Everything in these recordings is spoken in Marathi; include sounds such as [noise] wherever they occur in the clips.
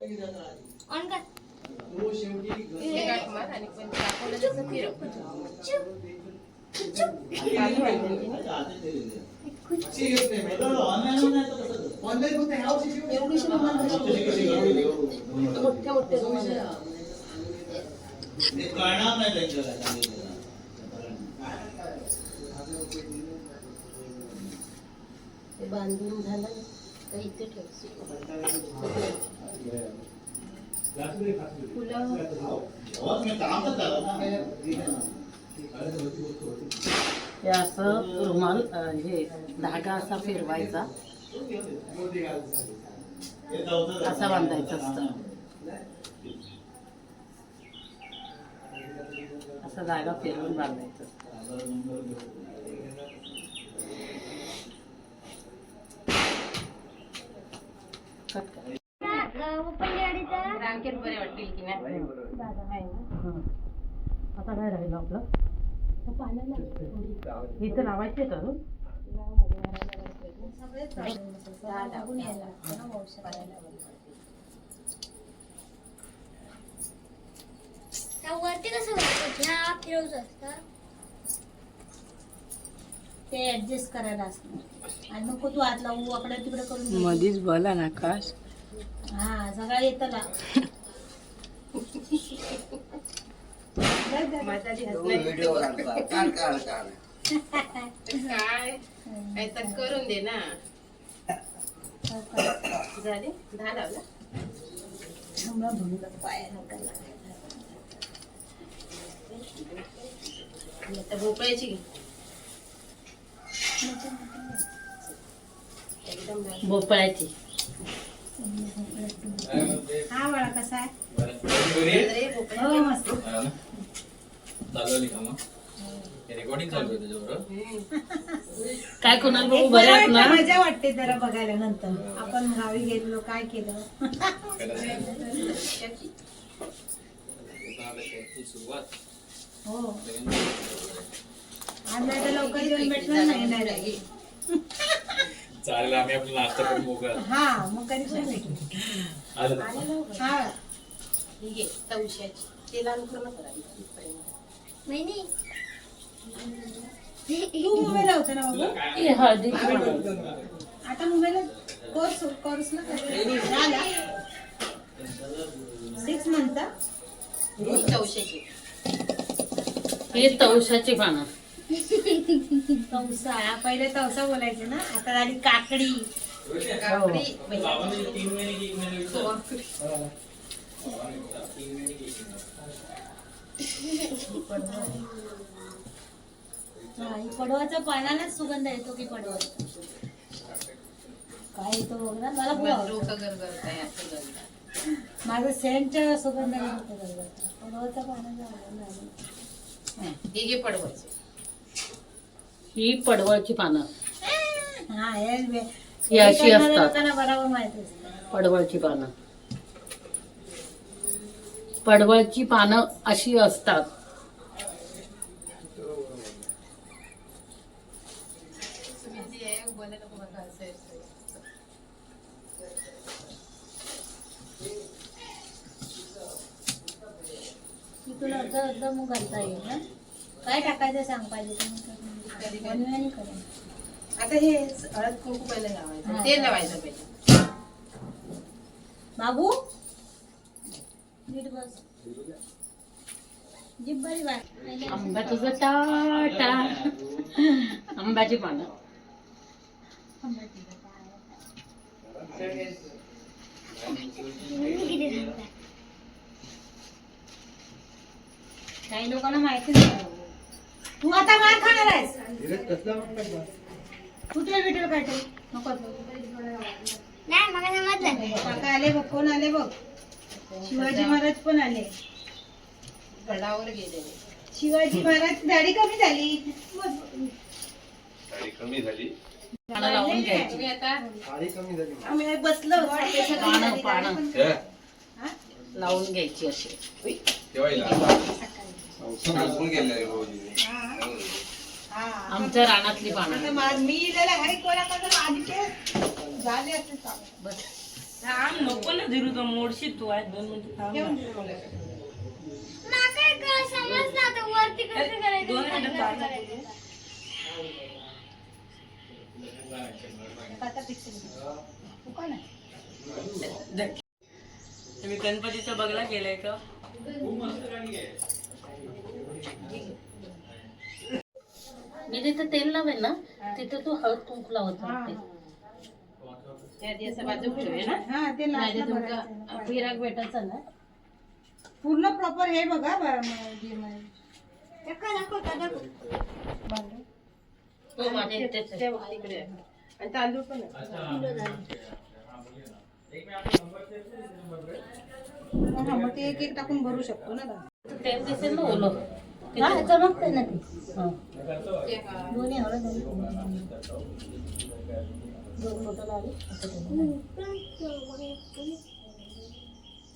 ऑन कर. कळणार नाही त्यांच्याला बांधून झालं. हे असं रुमाल हे धागा असा फिरवायचा. असा बांधायचा असतं. असा धागा फिरवून बांधायचा कट कर. ओपन गाडीचा रांकेत बरे वाटतील की नाही हं. आता काय राहिलं आपलं इथं लावायचे आहेत वरती कसं फिरवत ह्या असतं ते ऍडजस्ट करायला असणार आणि नको तू तिकडे करून घे. मधीच बोला ना आकाश हा सगळं येतं काय तर करून दे ना झाले दहा लावला थांबा भरून पाया नका आता भोपळ्याची घे. भोपळ्याची. हा बाळा कसा आहे. हो मस्त. काय कोणाला बघू? एक बरे बरं आहेत ना? वाटतं, मजा वाटते जरा बघायला नंतर. आपण गावी गेलो काय केलं. सुरुवात [laughs] हो तर लवकर येऊन भेटणार नाही नाही चालेल आम्ही आपला नाश्ता करून मोकळा हा मग कधी पण भेटू. आलं हा. ही घे तवशाची ते लाल पूर्ण करा. इथपर्यंत. नाही. नाही तू मुंबईला होता ना बाबू? हे. आता मुंबईला कोर्स कोर्स ना झाला. सिक्स मंथचा ही तवशाची हे तवशाची पानं तवसा. पहिले तवसा बोलायचे ना. आता झाली काकडी. काकडी. हा, ही पडवाच्या पानालाच सुगंध येतो की पडवाचा. काय येतो बघ ना मला. माझं सेंटच्या सुगंध पडवाचा. हे घे पडवायचं. ही पडवळची पानं. हा हे ही अशी हे करणाऱ्या असतात. लोकांना बरोबर माहिती असतं. पडवळची पानं. पडवळची पानं अशी असतात. तुला अर्ध अर्ध मग घालता येईल ना काय टाकायचं सांग पाहिजे तुम्ही आता हे हळद कुंकू पहिलं लावायचं. तेल लावायचं पहिलं. बाबू? नीट बस. जीभ बरी बाय आंबा तुझं टाटा आंब्याची पानं. काही लोकांना माहिती नाही. तू आता मार खाणार आहेस. कुठे विठ्ठल काढते. नको. नाही मला समजलं. नाही काका आले बघ कोण आले बघ? शिवाजी महाराज पण आले. गडावर गेलेले शिवाजी महाराज दाढी कमी झाली. घ्यायची. तुम्ही आता आम्ही बसलो हे, लावून घ्यायची अशी. ठेवायला. आमच्या रानातली पानं. मी इलेला हरी कोणाकडे आधी झाले असते. बस. थांब नको ना धीरू तो मोडशी तू आहे दोन मिनिटं थांब ना. माका एक समजलं आता वरती कसं करायचं दोन मिनिटं थांब. तुम्ही गणपतीचा बगला केलाय का? मी जिथे तेल लावेल ना तिथे तू हळद कुंकू लावत राहते हा ते नाही लास्टला तुमका भरायचं. फिराक भेटायचं ना पूर्ण प्रॉपर हे बघा म- जे म- माझ्या इथेच आहे. आणि तांदूळ पण आहे हा मग ते एक एक टाकून भरू शकतो ना दादा. तेल दिसेल ना ओलं हा चमकते ना ते हं. दोन्ही हळद आणि दोन बोटं लावली असं करून.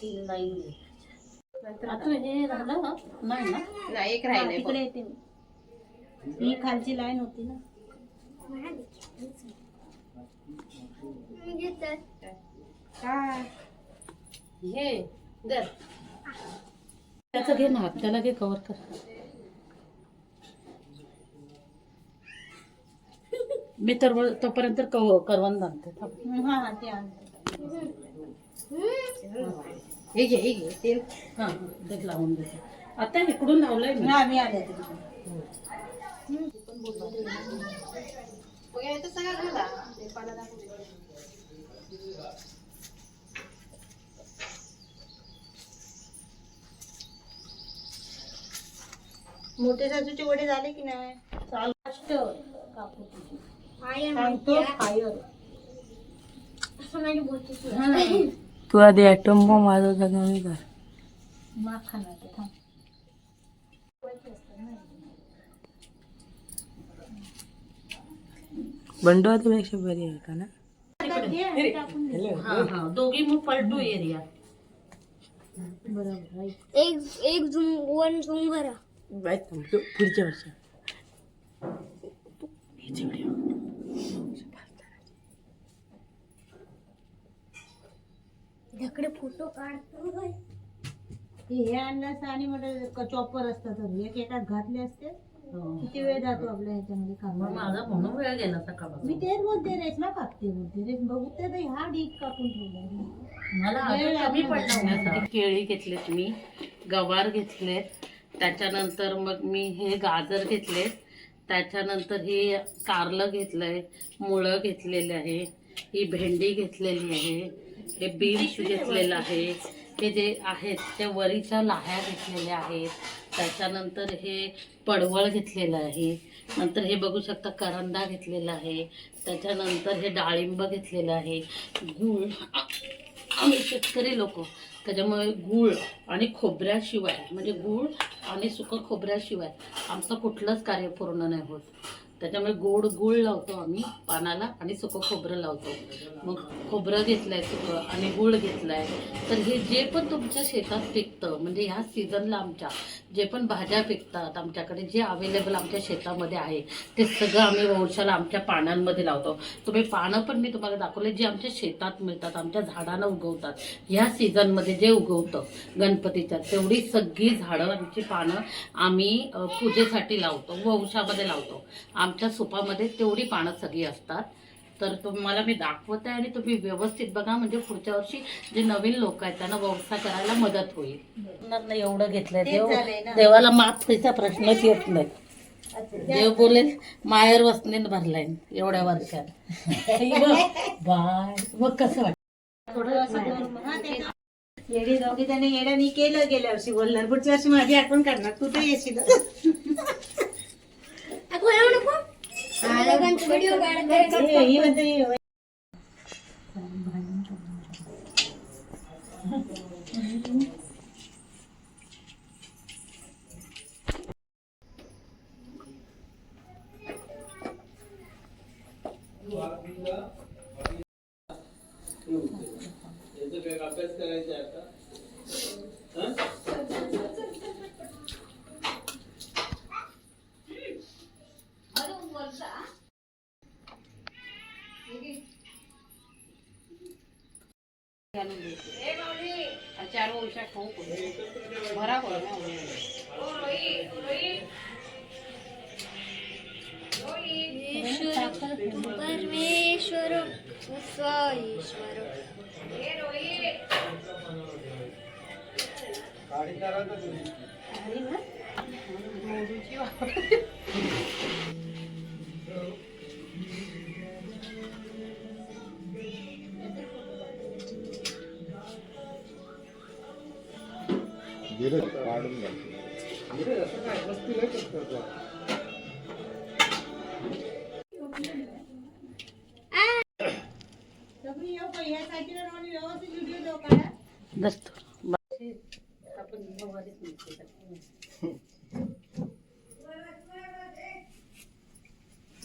तीन लाईन. आता हे झालं ना नाही ना नाही एक हा, येते मी. ही खालची लाईन होती ना. काय हे दर त्याचं घे ना त्याला घे कवर कर मी तर तोपर्यंत कव करवंद आणते. हा हा ते हे घे हे घे तेल हा ते लावून देते. आता इकडून लावलंय मी. हा मी आले ते. मोठे सासूचे वडे झाले की नाही? चालू. सांगतो. फायर. तू आधी ॲटम बॉम्ब माझा जागा मी कर. माग खाणार ते थांब. बंडू आधीपेक्षा बरी आहे का ना. हा हा. दोघी मग पलटू एरिया बरोबर. एक एक झुम वन झुम थांब. पुढच्या वर्षी. इकडे फोटो काढतो ते हे आणलं असतं आणि म्हटलं चॉपर असतं तर. एक एकात घातले असते. किती वेळ जातो आपल्या ह्याच्यामध्ये हो. मग माझा म्हणून वेळ गेला मी सकाळपासून तेच बोलते रेशमा कापते बोलते रेश बघते तर ह्या डीक कापून ठेवला मला वेळ अजून कमी लागला पडण्यासाठी केळी घेतलेत मी गवार घेतलेत. त्याच्यानंतर मग मी हे गाजर घेतलेत. त्याच्यानंतर हे कारलं घेतलंय मुळं घेतलेले आहे ही भेंडी घेतलेली आहे हे बीन्स घेतलेलं आहे. हे जे आहेत ते वरीच्या लाह्या घेतलेल्या आहेत. त्याच्यानंतर हे पडवळ घेतलेलं आहे. नंतर हे बघू शकता करंदा घेतलेला आहे. त्याच्यानंतर हे डाळिंब घेतलेलं आहे. गूळ आम्ही शेतकरी लोक. त्याच्यामुळे गूळ आणि खोबऱ्याशिवाय म्हणजे गूळ आणि सुकं खोबऱ्याशिवाय आमचं कुठलंच कार्य पूर्ण नाही होत. त्याच्यामुळे गोड गूळ लावतो आम्ही पानाला आणि सुकं खोबरं लावतो. मग खोबरं घेतलंय सुकं आणि गूळ आहे तर हे जे पण तुमच्या शेतात पिकतं म्हणजे ह्या सीझनला आमच्या जे पण भाज्या पिकतात आमच्याकडे जे अवेलेबल आमच्या शेतामध्ये आहे ते सगळं आम्ही वंशाला आमच्या पानांमध्ये लावतो. तुम्ही पानं पण मी तुम्हाला दाखवले जे आमच्या शेतात मिळतात आमच्या झाडांना उगवतात. ह्या सीझनमध्ये जे उगवतं गणपतीच्या तेवढी सगळी झाडं आमची पानं आम्ही पूजेसाठी लावतो वंशामध्ये लावतो. आमच्या सुपामध्ये तेवढी पानं सगळी असतात. तर तुम्हाला मी दाखवत आहे आणि तुम्ही व्यवस्थित बघा म्हणजे पुढच्या वर्षी जे नवीन लोक आहेत त्यांना व्यवसाय करायला मदत होईल. नाही एवढं घेतलंय देव. देवाला माफीचा प्रश्नच येत नाही. देव बोलेल मायर वसनेन भरलाय एवढ्या वर्षात. [laughs] बाय. मग कसं वाटतं? थोडं हा, येडी दोघी त्याने येड्यानी केलं गेल्या वर्षी. बोलणार पुढच्या वर्षी माझी आठवण करणार. तू तर येशील नको येऊ नको लोकांचा ઘાલું અત્યારે ઓછા ખાવું પડે બરાબર પરમેશ્વરો સ્વઈશ્વરો કાઢી તારા તો स्वाईश्वर दस्त आपण गवारीच मिळते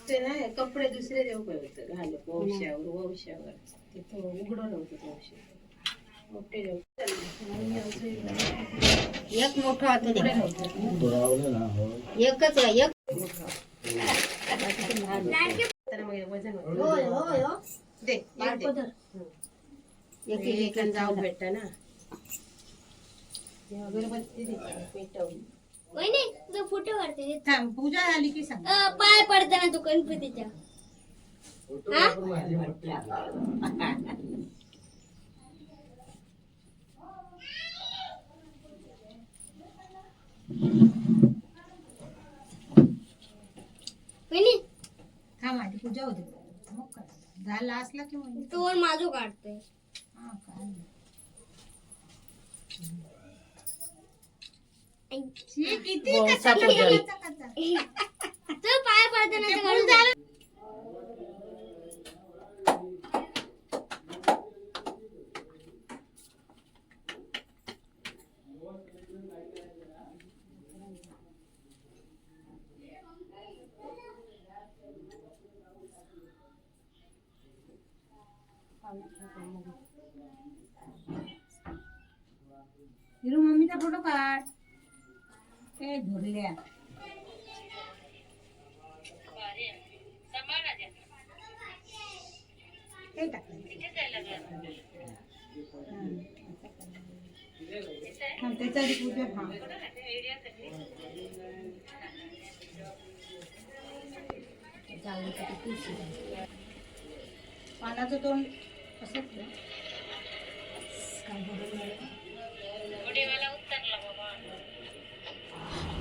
ते नाही कपडे दुसरे देऊ पाहिजे घालत वंशावर वंशावर तिथं उघडं नव्हतं वंश मोठे देऊ एक मोठं हात नव्हते एकच आहे एक. तर मग वजन होतं. होय होय हो. एक. एक जाऊ भेटत ना. वहिनी तुझा फोटो थांब पूजा की सांग. पाय पडताना तू गणपतीच्या हा? [laughs] वहिनी थांब आधी पूजा होते. मग काय. झाला असला की मग. तो माझं काढतोय. हा काय? वंसा पूजन चल पाय पडताना ते काढून दे. हिरू मम्मीचा फोटो काढ. ते धुरल्या. हे टाकलं. त्याच्या पूजा हा पानाचं तोंड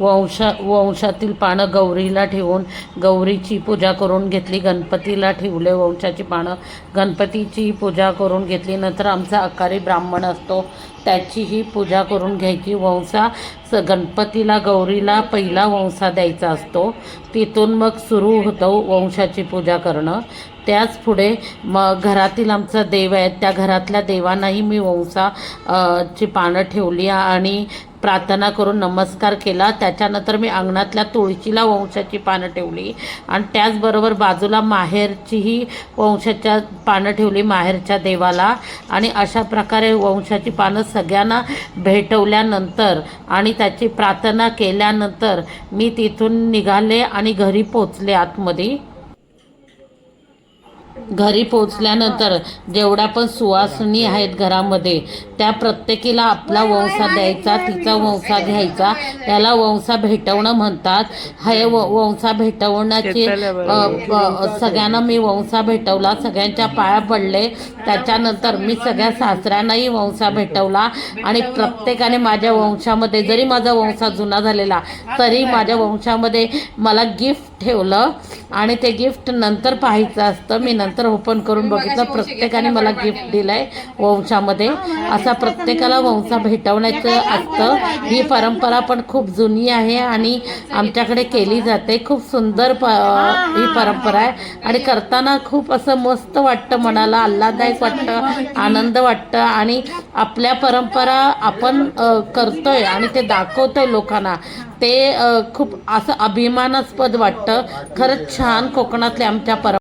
वंशा वंशातील पानं गौरीला ठेवून गौरीची पूजा करून घेतली गणपतीला ठेवले वंशाची पानं. गणपतीची पूजा करून घेतली नंतर आमचा अकारी ब्राह्मण असतो. त्याचीही पूजा करून घ्यायची. वंसा स गणपतीला गौरीला पहिला वंसा द्यायचा असतो. तिथून मग सुरू होतं वंशाची पूजा करणं. त्याच पुढे मग घरातील आमचा देव आहे. त्या घरातल्या देवांनाही मी वंसा ची पानं ठेवली आणि प्रार्थना करून नमस्कार केला. त्याच्यानंतर मी अंगणातल्या तुळशीला वंशाची पानं ठेवली आणि त्याचबरोबर बाजूला माहेरचीही वंशाच्या पानं ठेवली माहेरच्या देवाला. आणि अशा प्रकारे वंशाची पानं सगळ्यांना भेटवल्यानंतर आणि त्याची प्रार्थना केल्यानंतर मी तिथून निघाले आणि घरी पोचले आतमध्ये. घरी पोचल्यानंतर जेवढ्या पण सुवासिनी आहेत घरामध्ये त्या प्रत्येकीला आपला वंसा द्यायचा तिचा वंसा घ्यायचा याला वंसा भेटवणं म्हणतात. हे व वंसा भेटवण्याची सगळ्यांना मी वंसा भेटवला सगळ्यांच्या पाया पडले त्याच्यानंतर मी सगळ्या सासऱ्यांनाही वंसा भेटवला आणि प्रत्येकाने माझ्या वंशामध्ये जरी माझा वंसा जुना झालेला तरी माझ्या वंशामध्ये मला गिफ्ट ठेवलं आणि ते गिफ्ट नंतर पाहायचं असतं. मी नंतर ओपन करून बघितलं. प्रत्येकाने मला गिफ्ट दिलंय वंशामध्ये. असा प्रत्येकाला वंसा भेटवण्याचं असतं. ही परंपरा पण खूप जुनी आहे आणि आमच्याकडे केली जाते. खूप सुंदर प ही परंपरा आहे. आणि करताना खूप असं मस्त वाटतं मनाला आल्हाददायक वाटतं आनंद वाटतं. आणि आपल्या परंपरा आपण करतोय आणि ते दाखवतोय लोकांना. ते खूप असं अभिमानास्पद वाटतं. खरंच छान कोकणातले आमच्या पर